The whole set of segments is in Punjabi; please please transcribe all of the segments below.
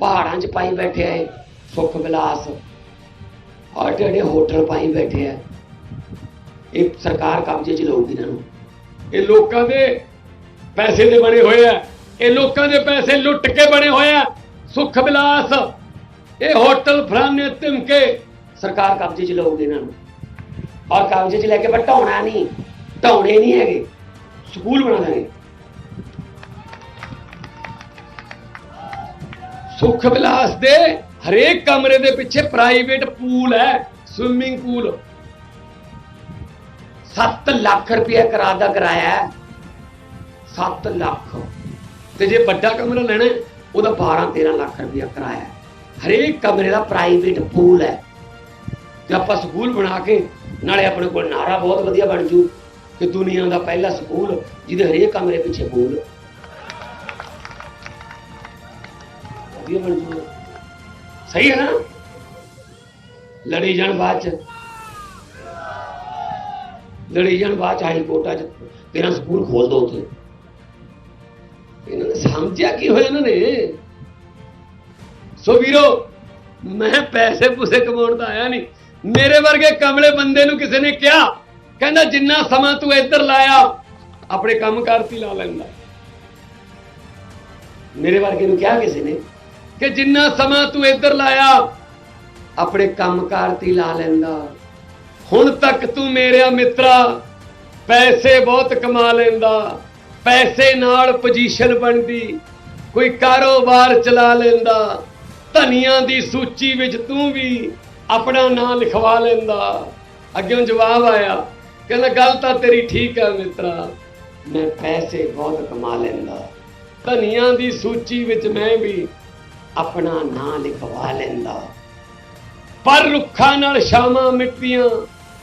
ਪਹਾੜਾਂ 'ਚ ਪਾਈ ਬੈਠੇ ਇਹ ਸੁੱਖ ਵਿਲਾਸ। ਔਰ ਜਿਹੜੇ ਹੋਟਲ ਪਾਈ ਬੈਠੇ ਆ ਇਹ ਸਰਕਾਰ ਕਬਜ਼ੇ 'ਚ ਲਊਗੀ ਇਹਨਾਂ ਨੂੰ। ਇਹ ਲੋਕਾਂ ਦੇ ਪੈਸੇ ਦੇ ਬਣੇ ਹੋਏ ਆ। ਇਹ ਲੋਕਾਂ ਦੇ ਪੈਸੇ ਲੁੱਟ ਕੇ ਬਣੇ ਹੋਏ ਆ। ਸੁੱਖ ਵਿਲਾਸ ਇਹ ਹੋਟਲ ਫਰਾਨੇ ਧਮਕੇ। ਸਰਕਾਰ ਕਬਜ਼ੇ 'ਚ ਲਊਗੀ ਇਹਨਾਂ ਨੂੰ। ਔਰ ਕਬਜ਼ੇ 'ਚ ਲੈ ਕੇ ਢਾਉਣਾ ਨਹੀਂ। ਢਾਉਣੇ ਨਹੀਂ ਹੈਗੇ। ਸਕੂਲ ਬਣਾ ਦੇਣਗੇ ਸੁੱਖ ਵਿਲਾਸ ਦੇ ਹਰੇਕ ਕਮਰੇ ਦੇ ਪਿੱਛੇ ਪ੍ਰਾਈਵੇਟ ਪੂਲ ਹੈ ਸਵਿਮਿੰਗ ਪੂਲ 7 ਲੱਖ ਰੁਪਏ ਕਰਾ ਦਾ ਕਿਰਾਇਆ ਹੈ। 7 ਲੱਖ। ਤੇ ਜੇ ਵੱਡਾ ਕਮਰਾ ਲੈਣਾ ਉਹਦਾ 12 13 ਲੱਖ ਰੁਪਏ ਕਿਰਾਇਆ ਹਰੇਕ ਕਮਰੇ ਦਾ ਪ੍ਰਾਈਵੇਟ ਪੂਲ ਹੈ। ਤੇ ਆਪਾਂ ਸਕੂਲ ਬਣਾ ਕੇ, ਨਾਲੇ ਆਪਣੇ ਕੋਲ ਨਾਰਾ ਬਹੁਤ ਵਧੀਆ ਬਣ ਜੂ ਕਿ ਦੁਨੀਆ ਦਾ ਪਹਿਲਾ ਸਕੂਲ, ਜਿਹਦੇ ਹਰੇਕ ਕਮਰੇ ਪਿੱਛੇ ਪੂਲ ਵਧੀਆ ਬਣ ਜੂ ਸਹੀ ਹੈ ਨਾ? ਲੜੀ ਜਾਣ ਬਾਅਦ ਚ। ਲੜੀ ਜਾਣ ਬਾਅਦ ਚ ਹਾਈ ਕੋਰਟਾਂ ਚ ਤੇਰਾ ਸਕੂਲ ਖੋਲ ਦੋ ਉੱਥੇ। ਇਹਨਾਂ ਨੇ ਸਮਝਿਆ ਕੀ ਹੋਇਆ ਇਹਨਾਂ ਨੇ? ਸੋ ਵੀਰੋ, ਮੈਂ ਪੈਸੇ ਪੂਸੇ ਕਮਾਉਣ ਦਾ ਆਇਆ ਨਹੀਂ। ਮੇਰੇ ਵਰਗੇ ਕਮਲੇ ਬੰਦੇ ਨੂੰ ਕਿਸੇ ਨੇ ਕਿਹਾ, ਕਹਿੰਦਾ ਜਿੰਨਾ ਸਮਾਂ ਤੂੰ ਇੱਧਰ ਲਾਇਆ, ਆਪਣੇ ਕੰਮ ਕਰਤੀ ਲਾ ਲੈਂਦਾ। ਮੇਰੇ ਵਰਗੇ ਨੂੰ ਕਿਹਾ ਕਿਸੇ ਨੇ? ਕਿ ਜਿੰਨਾ ਸਮਾਂ ਤੂੰ ਇੱਧਰ ਲਾਇਆ, ਆਪਣੇ ਕੰਮਕਾਰ ਤੇ ਹੀ ਲਾ ਲੈਂਦਾ। ਹੁਣ ਤੱਕ ਤੂੰ ਮੇਰਾ ਮਿੱਤਰਾ, ਪੈਸੇ ਬਹੁਤ ਕਮਾ ਲੈਂਦਾ। ਪੈਸੇ ਨਾਲ ਪੋਜੀਸ਼ਨ ਬਣਦੀ, ਕੋਈ ਕਾਰੋਬਾਰ ਚਲਾ ਲੈਂਦਾ। ਧਨੀਆਂ ਦੀ ਸੂਚੀ ਵਿੱਚ ਤੂੰ ਵੀ ਆਪਣਾ ਨਾਂ ਲਿਖਵਾ ਲੈਂਦਾ। ਅੱਗੇ ਜਵਾਬ ਆਇਆ, ਕਹਿੰਦਾ, ਗੱਲ ਤਾਂ ਤੇਰੀ ਠੀਕ ਹੈ ਮਿੱਤਰਾ, ਮੈਂ ਪੈਸੇ ਬਹੁਤ ਕਮਾ ਲੈਂਦਾ। ਧਨੀਆਂ ਦੀ ਸੂਚੀ ਵਿੱਚ ਮੈਂ ਵੀ ਆਪਣਾ ਨਾਂ ਲਿਖਵਾ ਲੈਂਦਾ। ਪਰ ਰੁੱਖਾਂ ਨਾਲ ਸ਼ਾਮਾਂ ਮਿੱਟੀਆਂ,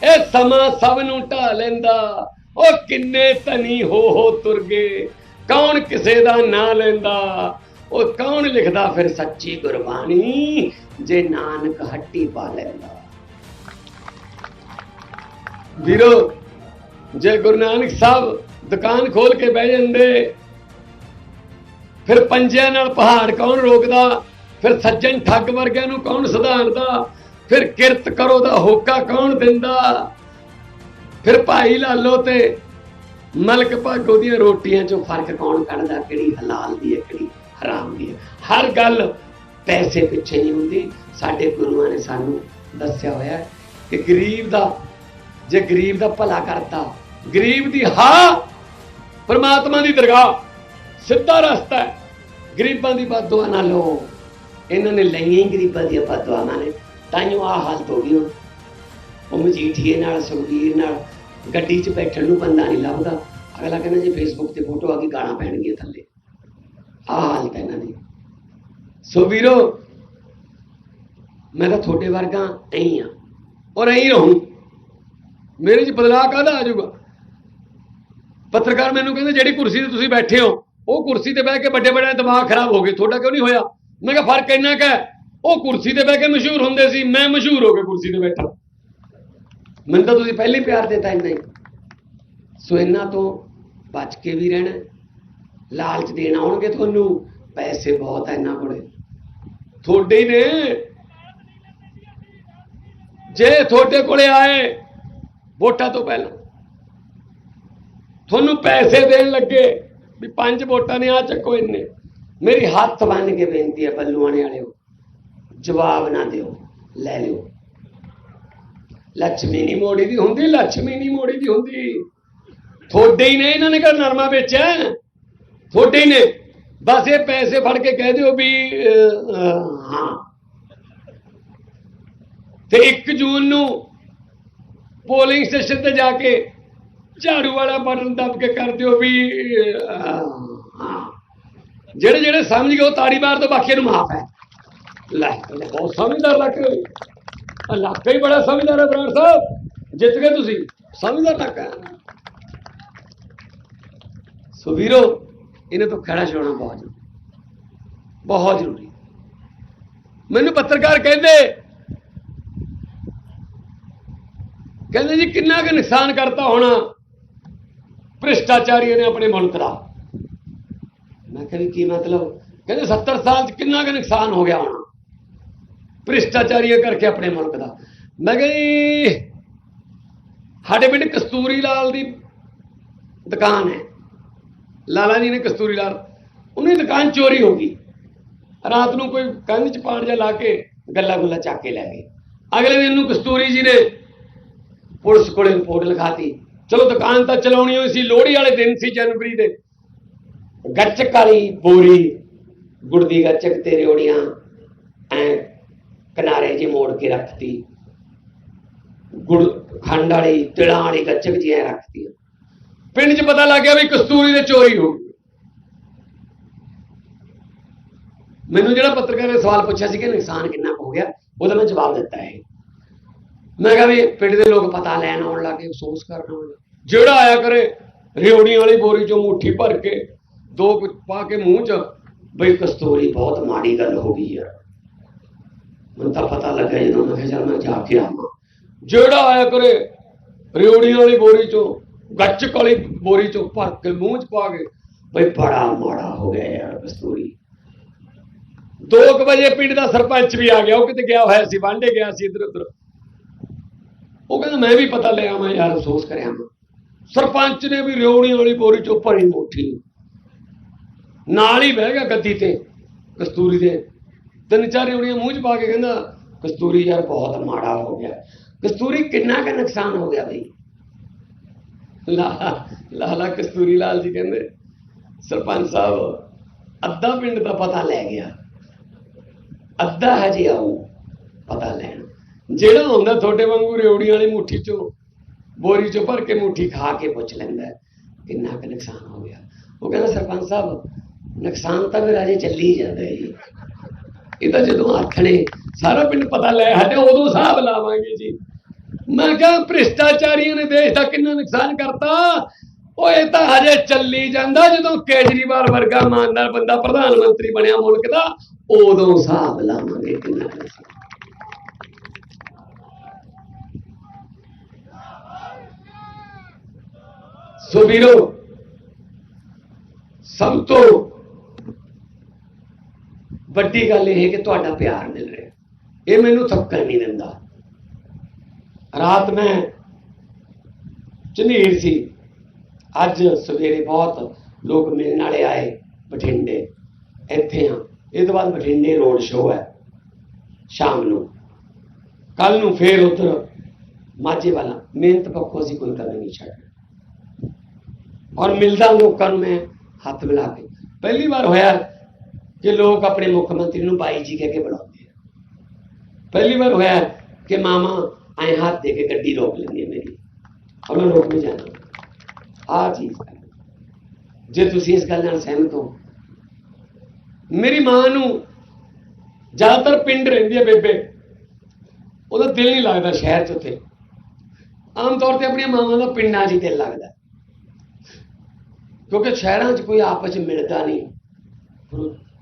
ਇਹ ਸਮਾਂ ਸਭ ਨੂੰ ਢਾ ਲੈਂਦਾ। ਉਹ ਕਿੰਨੇ ਧਨੀ ਹੋ ਹੋ ਤੁਰ ਗਏ ਕੌਣ ਕਿਸੇ ਦਾ ਨਾਂ ਲੈਂਦਾ? ਉਹ ਕੌਣ ਲਿਖਦਾ ਫਿਰ ਸੱਚੀ ਗੁਰਬਾਣੀ, ਜੇ ਨਾਨਕ ਹੱਟੀ ਪਾ ਲੈਂਦਾ। ਵੀਰੋ, ਜੇ ਗੁਰੂ ਨਾਨਕ ਸਾਹਿਬ ਦੁਕਾਨ ਖੋਲ ਕੇ ਬਹਿ ਜਾਂਦੇ ਫਿਰ ਪੰਜਿਆਂ ਨਾਲ ਪਹਾੜ ਕੌਣ ਰੋਕਦਾ? ਫਿਰ ਸੱਜਣ ਠੱਗ ਵਰਗਿਆਂ ਨੂੰ ਕੌਣ ਸੁਧਾਰਦਾ ਫਿਰ ਕਿਰਤ ਕਰੋ ਦਾ ਹੋਕਾ ਕੌਣ ਦਿੰਦਾ? ਫਿਰ ਭਾਈ ਲਾਲੋ ਤੇ ਮਲਕ ਭਾਗੋ ਦੀਆਂ ਰੋਟੀਆਂ ਚੋਂ ਫ਼ਰਕ ਕੌਣ ਕੱਢਦਾ? ਕਿਹੜੀ ਹਲਾਲ ਦੀ ਹੈ, ਕਿਹੜੀ ਹਰਾਮ ਦੀ ਹੈ? ਹਰ ਗੱਲ ਪੈਸੇ ਪਿੱਛੇ ਨਹੀਂ ਹੁੰਦੀ। ਸਾਡੇ ਗੁਰੂਆਂ ਨੇ ਸਾਨੂੰ ਦੱਸਿਆ ਹੋਇਆ ਕਿ ਗਰੀਬ ਦਾ, ਜੇ ਗਰੀਬ ਦਾ ਭਲਾ ਕਰਤਾ, ਗਰੀਬ ਦੀ ਹਾਂ ਪਰਮਾਤਮਾ ਦੀ ਦਰਗਾਹ। ਸਿੱਧਾ ਰਸਤਾ ਹੈ। ਗਰੀਬਾਂ ਦੀ ਬਦਦੁਆ ਨਾ ਲਓ। ਇਹਨਾਂ ਨੇ ਲਈਆਂ ਹੀ ਗਰੀਬਾਂ ਦੀਆਂ ਬਦਦੁਆਵਾਂ ਨੇ। ਤਾਈਓ ਆ ਹਾਲਤ ਹੋ ਗਈ ਹੁਣ। ਉਹ ਮਜੀਠੀਏ ਨਾਲ, ਸੁਖਬੀਰ ਨਾਲ ਗੱਡੀ 'ਚ ਬੈਠਣ ਨੂੰ ਬੰਦਾ ਨਹੀਂ ਲੱਭਦਾ। ਅਗਲਾ ਕਹਿੰਦਾ ਜੇ ਫੇਸਬੁੱਕ ਤੇ ਫੋਟੋ ਆ ਕੇ ਗਾਣਾ ਪੈਣਗੀਆਂ ਥੱਲੇ। ਆ ਹਾਲਤ ਹੈ ਇਹਨਾਂ ਦੀ। ਸੋ ਵੀਰੋ, ਮੈਂ ਤਾਂ ਤੁਹਾਡੇ ਵਰਗਾ ਐਂ ਆ। ਔਰ ਐਂ ਰਹੂੰ। ਮੇਰੇ 'ਚ ਬਦਲਾਅ ਕਾਹਦਾ ਆ ਜਾਊਗਾ? ਪੱਤਰਕਾਰ ਮੈਨੂੰ ਕਹਿੰਦੇ, ਜਿਹੜੀ ਕੁਰਸੀ ਤੇ ਤੁਸੀਂ ਬੈਠੇ ਹੋ ਉਹ ਕੁਰਸੀ ਤੇ ਬਹਿ ਕੇ ਵੱਡੇ ਵੱਡੇ ਦਿਮਾਗ ਖਰਾਬ ਹੋ ਗਏ ਤੁਹਾਡਾ ਕਿਉਂ ਨਹੀਂ ਹੋਇਆ? ਮੈਂ ਕਿਹਾ, ਫ਼ਰਕ ਇੰਨਾ ਕੁ ਹੈ। ਉਹ ਕੁਰਸੀ ਤੇ ਬਹਿ ਕੇ ਮਸ਼ਹੂਰ ਹੁੰਦੇ ਸੀ, ਮੈਂ ਮਸ਼ਹੂਰ ਹੋ ਕੇ ਕੁਰਸੀ ਤੇ ਬੈਠਾ। ਮੈਨੂੰ ਤਾਂ ਤੁਸੀਂ ਪਹਿਲੇ ਪਿਆਰ ਦਿੱਤਾ ਇੰਨਾ ਹੀ। ਸੋ ਇਹਨਾਂ ਤੋਂ ਬਚ ਕੇ ਵੀ ਰਹਿਣਾ ਲਾਲਚ ਦੇਣ ਆਉਣਗੇ ਤੁਹਾਨੂੰ। ਪੈਸੇ ਬਹੁਤ ਹੈ ਇਹਨਾਂ ਕੋਲੇ। ਤੁਹਾਡੇ ਨੇ। ਜੇ ਤੁਹਾਡੇ ਕੋਲੇ ਆਏ ਵੋਟਾਂ ਤੋਂ ਪਹਿਲਾਂ। ਤੁਹਾਨੂੰ ਪੈਸੇ ਦੇਣ ਲੱਗੇ। ਵੀ ਪੰਜ ਵੋਟਾਂ ਨੇ ਆ ਚੱਕੋ ਇੰਨੇ। ਮੇਰੀ ਹੱਥ ਬੰਨ ਕੇ ਬੇਨਤੀ ਹੈ ਬੱਲੂਆਣੇ ਵਾਲਿਓ, ਜਵਾਬ ਨਾ ਦਿਓ, ਲੈ ਲਿਓ। ਲక్ష్ਮੀ ਨਹੀਂ ਮੋੜੀ ਦੀ ਹੁੰਦੀ ਲక్ష్ਮੀ ਨਹੀਂ ਮੋੜੀ ਦੀ ਹੁੰਦੀ। ਥੋੜੇ ਹੀ ਨੇ ਇਹਨਾਂ ਨੇ ਘਰ ਨਰਮਾ ਵੇਚਿਆ। ਥੋੜੇ ਹੀ ਨੇ। ਬਸ ਇਹ ਪੈਸੇ ਫੜ ਕੇ ਕਹਿ ਦਿਓ ਵੀ ਹਾਂ। ਤੇ 1 ਜੂਨ ਨੂੰ ਪੋਲਿੰਗ ਸਟੇਸ਼ਨ ਤੇ ਜਾ ਕੇ ਝਾੜੂ ਵਾਲਾ ਬਟਨ ਦੱਬ ਕੇ ਕਰ ਦਿਓ ਵੀ ਹਾਂ ਜਿਹੜੇ ਜਿਹੜੇ ਸਮਝ ਗਏ ਉਹ ਤਾੜੀ ਮਾਰ ਤੋਂ ਬਾਕੀ ਨੂੰ ਮਾਫ ਹੈ। ਲੈ ਬਹੁਤ ਸਮਝਦਾਰ ਇਲਾਕਾ ਹੈ। ਇਲਾਕਾ ਹੀ ਬੜਾ ਸਮਝਦਾਰ ਹੈ ਬਰਾੜ ਸਾਹਿਬ। ਜਿੱਤ ਗਏ ਤੁਸੀਂ, ਸਮਝਦਾਰ ਇਲਾਕਾ ਸੋ ਵੀਰੋ, ਇਹਨਾਂ ਤੋਂ ਖੜਾ ਛੋੜਨਾ ਬਹੁਤ ਜ਼ਰੂਰੀ। ਬਹੁਤ ਜ਼ਰੂਰੀ। ਮੈਨੂੰ ਪੱਤਰਕਾਰ ਕਹਿੰਦੇ ਕਹਿੰਦੇ ਜੀ ਕਿੰਨਾ ਕੁ ਨੁਕਸਾਨ ਕਰਤਾ ਹੋਣਾ। ਭ੍ਰਿਸ਼ਟਾਚਾਰੀਆਂ ਨੇ ਆਪਣੇ ਮੁਲਕ ਦਾ। ਮੈਂ ਕਿਹਾ ਵੀ ਕੀ ਮਤਲਬ? ਕਹਿੰਦੇ 70 ਸਾਲ ਚ ਕਿੰਨਾ ਕੁ ਨੁਕਸਾਨ ਹੋ ਗਿਆ ਹੋਣਾ? ਭ੍ਰਿਸ਼ਟਾਚਾਰੀਆਂ ਕਰਕੇ ਆਪਣੇ ਮੁਲਕ ਦਾ। ਮੈਂ ਕਿਹਾ ਜੀ, ਸਾਡੇ ਪਿੰਡ ਕਸਤੂਰੀ ਲਾਲ ਦੀ ਦੁਕਾਨ ਹੈ। ਲਾਲਾ ਜੀ ਨੇ ਕਸਤੂਰੀ ਲਾਲ ਉਹਨੇ ਦੁਕਾਨ ਚੋਰੀ ਹੋ ਗਈ। ਰਾਤ ਨੂੰ ਕੋਈ ਕੰਧ ਚ ਪਾੜ ਜਾ ਲਾ ਕੇ ਗੱਲਾਂ ਗੁੱਲਾ ਚੱਕ ਕੇ ਲੈ ਗਏ। ਅਗਲੇ ਦਿਨ ਨੂੰ ਕਸਤੂਰੀ ਜੀ ਨੇ ਪੁਲਿਸ ਕੋਲੇ ਰਿਪੋਰਟ ਲਿਖਾਤੀ। ਚਲੋ ਦੁਕਾਨ ਤਾਂ ਚਲਾਉਣੀ ਹੋਈ ਸੀ, ਲੋਹੜੀ ਵਾਲੇ ਦਿਨ ਸੀ ਜਨਵਰੀ ਦੇ। ਗੱਚਕ ਵਾਲੀ ਬੋਰੀ, ਗੁੜ ਦੀ ਗੱਚਕ ਤੇ ਰਿਓੜੀਆਂ ਐ ਕਿਨਾਰੇ ਜੀ ਮੋੜ ਕੇ ਰੱਖਤੀ। ਗੁੜ ਖੰਡ ਵਾਲੀ, ਤਿਲਾਂ ਵਾਲੀ ਗੱਚਕ ਜੀ ਐ ਰੱਖਤੀ। ਪਿੰਡ 'ਚ ਪਤਾ ਲੱਗ ਗਿਆ ਵੀ ਕਸਤੂਰੀ ਦੇ ਚੋਰੀ ਹੋ ਗਈ ਮੈਨੂੰ ਜਿਹੜਾ ਪੱਤਰਕਾਰ ਨੇ ਸਵਾਲ ਪੁੱਛਿਆ ਸੀ ਕਿ ਨੁਕਸਾਨ ਕਿੰਨਾ ਕੁ ਹੋ ਗਿਆ, ਉਹਦਾ ਮੈਂ ਜਵਾਬ ਦਿੱਤਾ ਹੈ ਮੈਂ ਕਿਹਾ ਵੀ ਪਿੰਡ ਦੇ ਲੋਕ ਪਤਾ ਲੈਣ ਆਉਣ ਲੱਗੇ ਅਫਸੋਸ ਕਰਨ ਆਉਣ ਲੱਗੇ ਜਿਹੜਾ ਆਇਆ ਕਰੇ, ਰਿਓੜੀਆਂ ਵਾਲੀ ਬੋਰੀ ਚੋਂ ਮੁੱਠੀ ਭਰ ਕੇ, ਦੋ ਕੁ ਪਾ ਕੇ ਮੂੰਹ 'ਚ, ਬਈ ਕਸਤੂਰੀ ਬਹੁਤ ਮਾੜੀ ਗੱਲ ਹੋ ਗਈ ਯਾਰ ਮੈਨੂੰ ਤਾਂ ਪਤਾ ਲੱਗਾ ਜਦੋਂ ਮੈਂ ਕਿਹਾ ਮੈਂ ਜਾ ਕੇ ਆਵਾਂ। ਜਿਹੜਾ ਆਇਆ ਕਰੇ, ਰਿਓੜੀਆਂ ਵਾਲੀ ਬੋਰੀ ਚੋਂ ਗੱਚਕ ਵਾਲੀ ਬੋਰੀ ਚੋਂ ਭਰ ਕੇ ਮੂੰਹ 'ਚ ਪਾ ਕੇ, ਬਈ ਬੜਾ ਮਾੜਾ ਹੋ ਗਿਆ ਯਾਰ ਕਸਤੂਰੀ। 2 ਵਜੇ ਪਿੰਡ ਦਾ ਸਰਪੰਚ ਵੀ ਆ ਗਿਆ, ਉਹ ਕਿਤੇ ਗਿਆ ਹੋਇਆ ਸੀ ਵਾਂਡੇ ਗਿਆ ਸੀ ਇੱਧਰ ਉੱਧਰ ਉਹ ਕਹਿੰਦਾ, ਮੈਂ ਵੀ ਪਤਾ ਲਿਆ ਆਵਾਂ ਯਾਰ, ਅਫਸੋਸ ਕਰਿਆ ਮੈਂ। ਸਰਪੰਚ ਨੇ ਵੀ ਰਿਉਣੀ ਵਾਲੀ ਬੋਰੀ ਚੋਂ ਭਰੀ ਮੁੱਠੀ ਨਾਲ ਹੀ ਬਹਿ ਗਿਆ ਗੱਦੀ ਤੇ, ਕਸਤੂਰੀ ਦੇ। ਤਿੰਨ ਚਾਰ ਰਿਓੜੀਆਂ ਮੂੰਹ 'ਚ ਪਾ ਕੇ ਕਹਿੰਦਾ, ਕਸਤੂਰੀ ਯਾਰ ਬਹੁਤ ਮਾੜਾ ਹੋ ਗਿਆ। ਕਸਤੂਰੀ ਕਿੰਨਾ ਕੁ ਨੁਕਸਾਨ ਹੋ ਗਿਆ ਬਈ? ਲਾ ਲਾਲਾ ਕਸਤੂਰੀ ਲਾਲ ਜੀ ਕਹਿੰਦੇ, ਸਰਪੰਚ ਸਾਹਿਬ, ਅੱਧਾ ਪਿੰਡ ਦਾ ਪਤਾ ਲੈ ਗਿਆ। ਅੱਧਾ ਹਜੇ ਆਉ ਪਤਾ ਲੈਣ। ਜਿਹੜਾ ਹੁੰਦਾ ਤੁਹਾਡੇ ਵਾਂਗੂ ਰਿਓੜੀਆਂ ਵਾਲੀ ਮੁੱਠੀ ਚੋਂ, ਬੋਰੀ ਚੋਂ ਭਰ ਕੇ ਮੁੱਠੀ ਖਾ ਕੇ ਪੁੱਛ ਲੈਂਦਾ ਕਿੰਨਾ ਕੁ ਨੁਕਸਾਨ ਹੋ ਗਿਆ। ਉਹ ਕਹਿੰਦਾ, ਸਰਪੰਚ ਸਾਹਿਬ, ਨੁਕਸਾਨ ਤਾਂ ਫਿਰ ਅਜੇ ਚੱਲੀ ਜਾਂਦਾ ਜੀ। ਇਹ ਤਾਂ ਜਦੋਂ ਆਥਣੇ ਸਾਰਾ ਪਿੰਡ ਪਤਾ ਲੈ ਹਟੇ ਉਦੋਂ ਹਿਸਾਬ ਲਾਵਾਂਗੇ ਜੀ। ਮੈਂ ਕਿਹਾ, ਭ੍ਰਿਸ਼ਟਾਚਾਰੀਆਂ ਨੇ ਦੇਸ਼ ਦਾ ਕਿੰਨਾ ਨੁਕਸਾਨ ਕਰਤਾ, ਉਹ ਇਹ ਤਾਂ ਹਜੇ ਚੱਲੀ ਜਾਂਦਾ ਜਦੋਂ ਕੇਜਰੀਵਾਲ ਵਰਗਾ ਇਮਾਨਦਾਰ ਬੰਦਾ ਪ੍ਰਧਾਨ ਮੰਤਰੀ ਬਣਿਆ ਮੁਲਕ ਦਾ, ਉਦੋਂ ਹਿਸਾਬ ਲਾਵਾਂਗੇ ਕਿੰਨਾ ਕੁ ਨੁਕਸਾਨ। ਸੋ ਵੀਰੋ, ਸਭ ਤੋਂ ਵੱਡੀ ਗੱਲ ਇਹ ਹੈ ਕਿ ਤੁਹਾਡਾ ਪਿਆਰ ਮਿਲ ਰਿਹਾ ਇਹ ਮੈਨੂੰ ਥੱਕਣ ਨਹੀਂ ਦਿੰਦਾ। ਰਾਤ ਮੈਂ ਝਨੀਰ ਸੀ। ਅੱਜ ਸਵੇਰੇ ਬਹੁਤ ਲੋਕ ਮਿਲਣ ਵਾਲੇ ਆਏ ਬਠਿੰਡੇ। ਇੱਥੇ ਆ ਇਹ ਤੋਂ ਬਾਅਦ ਬਠਿੰਡੇ ਰੋਡ ਸ਼ੋਅ ਹੈ, ਸ਼ਾਮ ਨੂੰ। ਕੱਲ ਨੂੰ ਫੇਰ ਉਧਰ ਮਾਝੇ ਵਾਲਾ। ਮਿਹਨਤ ਪੱਖੋਂ ਅਸੀਂ ਕੋਈ ਕਦਮ ਨਹੀਂ ਛੱਡਣਾ ਔਰ ਮਿਲਦਾ ਲੋਕਾਂ ਨੂੰ ਮੈਂ ਹੱਥ ਮਿਲਾ ਕੇ। ਪਹਿਲੀ ਵਾਰ ਹੋਇਆ ਕਿ ਲੋਕ ਆਪਣੇ ਮੁੱਖ ਮੰਤਰੀ ਨੂੰ ਬਾਈ ਜੀ ਕਹਿ ਕੇ ਬੁਲਾਉਂਦੇ ਆ। ਪਹਿਲੀ ਵਾਰ ਹੋਇਆ ਕਿ ਮਾਮਾ ਐ ਹੱਥ ਦੇ ਕੇ ਗੱਡੀ ਰੋਕ ਲੈਂਦੀ ਹੈ ਮੇਰੀ। ਔਰ ਮੈਂ ਰੋਕ ਨਹੀਂ ਜਾਣਾ ਆਹ ਚੀਜ਼ ਜੇ ਤੁਸੀਂ ਇਸ ਗੱਲ ਨਾਲ ਸਹਿਮਤ ਹੋ ਮੇਰੀ ਮਾਂ ਨੂੰ ਜ਼ਿਆਦਾਤਰ ਪਿੰਡ ਰਹਿੰਦੀ ਹੈ ਬੇਬੇ। ਉਹਦਾ ਦਿਲ ਨਹੀਂ ਲੱਗਦਾ ਸ਼ਹਿਰ 'ਚ ਉੱਥੇ। ਆਮ ਤੌਰ ਤੇ ਆਪਣੀਆਂ ਮਾਵਾਂ ਦਾ ਪਿੰਡਾਂ 'ਚ ਹੀ ਦਿਲ ਲੱਗਦਾ। ਕਿਉਂਕਿ ਸ਼ਹਿਰਾਂ 'ਚ ਕੋਈ ਆਪਸ 'ਚ ਮਿਲਦਾ ਨਹੀਂ।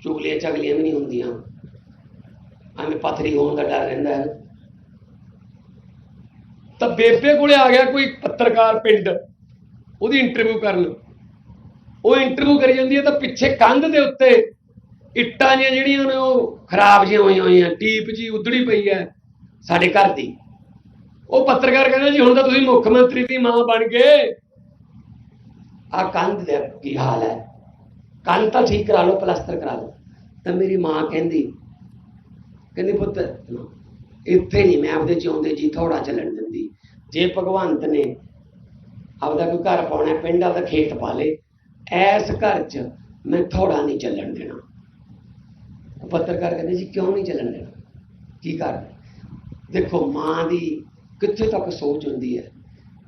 ਚੁਗਲੀਆਂ ਚਗਲੀਆਂ ਵੀ ਨਹੀਂ ਹੁੰਦੀਆਂ। ਐਵੇਂ ਪਥਰੀ ਹੋਣ ਦਾ ਡਰ ਰਹਿੰਦਾ ਹੈ। ਤਾਂ ਬੇਬੇ ਕੋਲੇ ਆ ਗਿਆ ਕੋਈ ਪੱਤਰਕਾਰ ਪਿੰਡ। ਉਹਦੀ ਇੰਟਰਵਿਊ ਕਰਨ। ਉਹ ਇੰਟਰਵਿਊ ਕਰੀ ਜਾਂਦੀ ਹੈ ਤਾਂ ਪਿੱਛੇ ਕੰਧ ਦੇ ਉੱਤੇ ਇੱਟਾਂ ਜਿਹੀਆਂ ਜਿਹੜੀਆਂ ਨੇ ਉਹ ਖਰਾਬ ਜਿਹੀਆਂ ਹੋਈਆਂ ਹੋਈਆਂ ਟੀਪ ਜੀ ਉਧੜੀ ਪਈ ਹੈ ਸਾਡੇ ਘਰ ਦੀ। ਉਹ ਪੱਤਰਕਾਰ ਕਹਿੰਦਾ ਜੀ ਹੁਣ ਤਾਂ ਤੁਸੀਂ ਮੁੱਖ ਮੰਤਰੀ ਦੀ ਮਾਂ ਬਣ ਗਏ। ਆ ਕੰਧ ਦੇ ਕੀ ਹਾਲ ਹੈ? ਕੰਧ ਤਾਂ ਠੀਕ ਕਰਾ ਲਓ, ਪਲਸਤਰ ਕਰਾ ਲਓ। ਤਾਂ ਮੇਰੀ ਮਾਂ ਕਹਿੰਦੀ ਕਹਿੰਦੀ ਪੁੱਤ, ਇੱਥੇ ਨਹੀਂ, ਮੈਂ ਆਪਦੇ ਜਿਉਂਦੇ ਜੀ ਥੋੜਾ ਚੱਲਣ ਦਿੰਦੀ। ਜੇ ਭਗਵੰਤ ਨੇ ਆਪਦਾ ਕੋਈ ਘਰ ਪਾਉਣਾ ਪਿੰਡ ਆਪਦਾ ਖੇਤ ਪਾ ਲੇ, ਐਸ ਘਰ 'ਚ ਮੈਂ ਥੋੜਾ ਨਹੀਂ ਚੱਲਣ ਦੇਣਾ। ਪੱਤਰਕਾਰ ਕਹਿੰਦੇ ਜੀ, ਕਿਉਂ ਨਹੀਂ ਚੱਲਣ ਦੇਣਾ? ਕੀ ਕਰ ਦੇਖੋ, ਮਾਂ ਦੀ ਕਿੱਥੇ ਤੱਕ ਸੋਚ ਹੁੰਦੀ ਹੈ?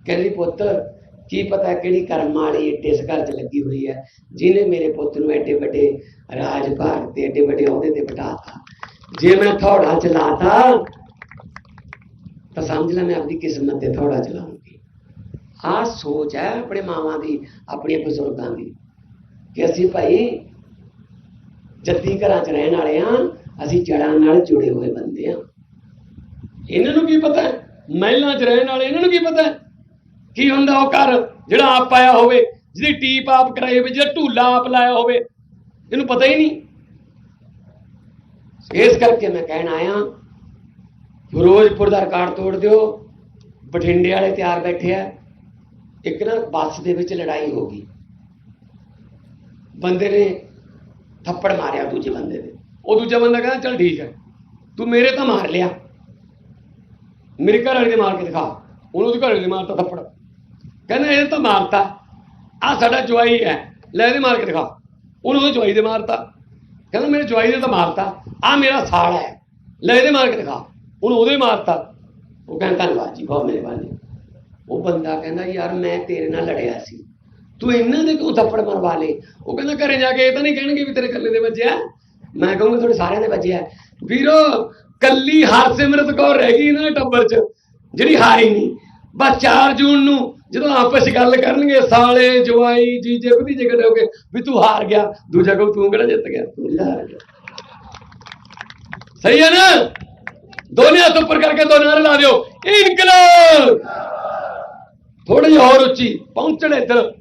ਕਹਿੰਦੀ ਪੁੱਤ ਕੀ ਪਤਾ ਕਿਹੜੀ ਕਰਮ ਵਾਲੀ ਇੱਟੇ ਇਸ ਘਰ 'ਚ ਲੱਗੀ ਹੋਈ ਹੈ, ਜਿਹਨੇ ਮੇਰੇ ਪੁੱਤ ਨੂੰ ਐਡੇ ਵੱਡੇ ਰਾਜ ਭਾਗ ਤੇ ਐਡੇ ਵੱਡੇ ਅਹੁਦੇ ਤੇ ਬਿਠਾਤਾ। ਜੇ ਮੈਂ ਥੋੜਾ ਚਲਾਤਾ, ਤਾਂ ਸਮਝ ਲੈ ਮੈਂ ਆਪਣੀ ਕਿਸਮਤ ਤੇ ਥੋੜਾ ਚਲਾਉਂਗੀ। ਆਹ ਸੋਚ ਹੈ ਆਪਣੇ ਮਾਵਾਂ ਦੀ, ਆਪਣੀਆਂ ਬਜ਼ੁਰਗਾਂ ਦੀ, ਕਿ ਅਸੀਂ ਭਾਈ ਜੱਦੀ ਘਰਾਂ 'ਚ ਰਹਿਣ ਵਾਲੇ ਆ ਅਸੀਂ ਜੜਾਂ ਨਾਲ ਜੁੜੇ ਹੋਏ ਬੰਦੇ ਆ ਇਹਨਾਂ ਨੂੰ ਕੀ ਪਤਾ? ਮਹਿਲਾਂ 'ਚ ਰਹਿਣ ਵਾਲੇ, ਇਹਨਾਂ ਨੂੰ ਕੀ ਪਤਾ? ਕੀ ਹੁੰਦਾ ਉਹ ਘਰ? ਜਿਹੜਾ ਆਪ ਪਾਇਆ ਹੋਵੇ, ਜਿਹਦੀ ਟੀਪ ਆਪ ਕਰਾਈ ਹੋਵੇ, ਜਿਹੜਾ ਢੂਲਾ ਆਪ ਲਾਇਆ ਹੋਵੇ, ਇਹਨੂੰ ਪਤਾ ਹੀ ਨਹੀਂ। ਇਸ ਕਰਕੇ ਮੈਂ ਕਹਿਣ ਆਇਆ, ਫਿਰੋਜ਼ਪੁਰ ਦਾ ਰਿਕਾਰਡ ਤੋੜ ਦਿਓ, ਬਠਿੰਡੇ ਵਾਲੇ ਤਿਆਰ ਬੈਠੇ ਆ, ਇੱਕ ਨਾ ਬੱਸ ਦੇ ਵਿੱਚ ਲੜਾਈ ਹੋ ਗਈ। ਬੰਦੇ ਨੇ ਥੱਪੜ ਮਾਰਿਆ ਦੂਜੇ ਬੰਦੇ ਦੇ ਉਹ ਦੂਜਾ ਬੰਦਾ ਕਹਿੰਦਾ, ਚੱਲ ਠੀਕ ਹੈ ਤੂੰ ਮੇਰੇ ਤਾਂ ਮਾਰ ਲਿਆ। ਮੇਰੇ ਘਰ ਵਾਲੇ ਦੇ ਮਾਰ ਕੇ ਦਿਖਾ। ਉਹਨੂੰ ਉਹਦੇ ਘਰ ਵਾਲੇ ਦੇ ਮਾਰਤਾ ਥੱਪੜ। ਕਹਿੰਦਾ ਇਹ ਤਾਂ ਮਾਰਤਾ। ਆ ਸਾਡਾ ਜਵਾਈ ਹੈ। ਲੈ ਇਹਦੇ ਮਾਰ ਕੇ ਦਿਖਾ। ਉਹਨੂੰ ਉਹਦੇ ਜਵਾਈ ਦੇ ਮਾਰਤਾ। ਕਹਿੰਦਾ ਮੇਰੇ ਜਵਾਈ ਦੇ ਤਾਂ ਮਾਰਤਾ। ਆ ਮੇਰਾ ਸਾਲ ਹੈ। ਲੈ ਇਹਦੇ ਮਾਰ ਕੇ ਦਿਖਾ। ਉਹਨੂੰ ਉਹਦੇ ਮਾਰਤਾ। ਉਹ ਕਹਿੰਦਾ, ਧੰਨਵਾਦ ਜੀ, ਬਹੁਤ ਮਿਹਰਬਾਨੀ। ਉਹ ਬੰਦਾ ਕਹਿੰਦਾ, ਯਾਰ ਮੈਂ ਤੇਰੇ ਨਾਲ ਲੜਿਆ ਸੀ। ਤੂੰ ਇਹਨਾਂ ਦੇ ਕਿਉਂ ਥੱਪੜ ਮਰਵਾ ਲੇ ਉਹ ਕਹਿੰਦਾ, ਘਰੇ ਜਾ ਕੇ ਇਹ ਤਾਂ ਨਹੀਂ ਕਹਿਣਗੇ ਵੀ ਤੇਰੇ ਇਕੱਲੇ ਦੇ ਵੱਜਿਆ ਮੈਂ ਕਹੂੰਗਾ, ਤੁਹਾਡੇ ਸਾਰਿਆਂ ਦੇ ਵੱਜਿਆ ਵੀਰੋ, ਕੱਲੀ ਹਰਸਿਮਰਤ ਕੌਰ ਰਹਿ ਗਈ ਇਹਨਾਂ ਟੱਬਰ 'ਚ, ਜਿਹੜੀ ਹਾਰੀ ਨਹੀਂ। ਬਸ 4 ਜੂਨ ਨੂੰ ਜਦੋਂ ਆਪਸ 'ਚ ਗੱਲ ਕਰਨਗੇ, ਸਾਲੇ, ਜਵਾਈ, ਜੀਜੇ, ਭਤੀਜੇ ਇਕੱਠੇ ਹੋ ਕੇ ਵੀ ਤੂੰ ਹਾਰ ਗਿਆ, ਦੂਜਾ ਕਹੂ ਤੂੰ ਕਿਹੜਾ ਜਿੱਤ ਗਿਆ? ਤੂੰ ਲੜ ਸਹੀ ਹੈ ਨਾ? ਦੋਨੇ ਹੱਥ ਉੱਪਰ ਕਰਕੇ ਦੋ ਨਾਰੇ ਲਾ ਦਿਓ। ਇਨਕਲਾਬ! ਥੋੜੀ ਜਿਹੀ ਹੋਰ ਉੱਚੀ, ਪਹੁੰਚਣ ਇੱਧਰ।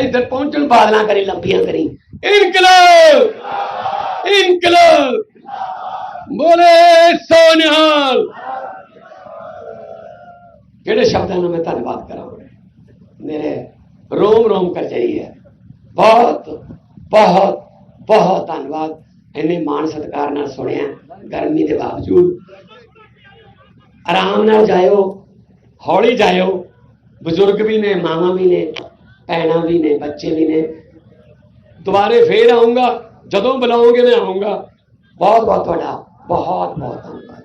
ਇੱਧਰ ਪਹੁੰਚਣ, ਬਾਦਲਾਂ ਕਰੀ, ਲੰਬੀਆਂ ਕਰੀ। ਇਨਕਲਾਬ! ਇਨਕਲਾਬ! ਬੋਲੇ ਸੋਨਿਹਾਲ! ਕਿਹੜੇ ਸ਼ਬਦਾਂ ਨੂੰ ਮੈਂ ਧੰਨਵਾਦ ਕਰਾਂ? ਮੇਰੇ ਰੋਮ ਰੋਮ ਕਰ ਜਾਈ ਹੈ। ਬਹੁਤ ਬਹੁਤ ਬਹੁਤ ਧੰਨਵਾਦ। ਇੰਨੇ ਮਾਣ ਸਤਿਕਾਰ ਨਾਲ ਸੁਣਿਆ, ਗਰਮੀ ਦੇ ਬਾਵਜੂਦ। ਆਰਾਮ ਨਾਲ ਜਾਇਓ, ਹੌਲੀ ਜਾਇਓ। ਬਜ਼ੁਰਗ ਵੀ ਨੇ, ਮਾਵਾਂ ਵੀ ਨੇ, ਭੈਣਾਂ ਵੀ ਨੇ, ਬੱਚੇ ਵੀ ਨੇ। ਦੁਬਾਰੇ ਫੇਰ ਆਉਂਗਾ ਜਦੋਂ ਬੁਲਾਓਗੇ ਮੈਂ ਆਉਂਗਾ ਬਹੁਤ ਬਹੁਤ ਤੁਹਾਡਾ ਬਹੁਤ ਬਹੁਤ ਧੰਨਵਾਦ।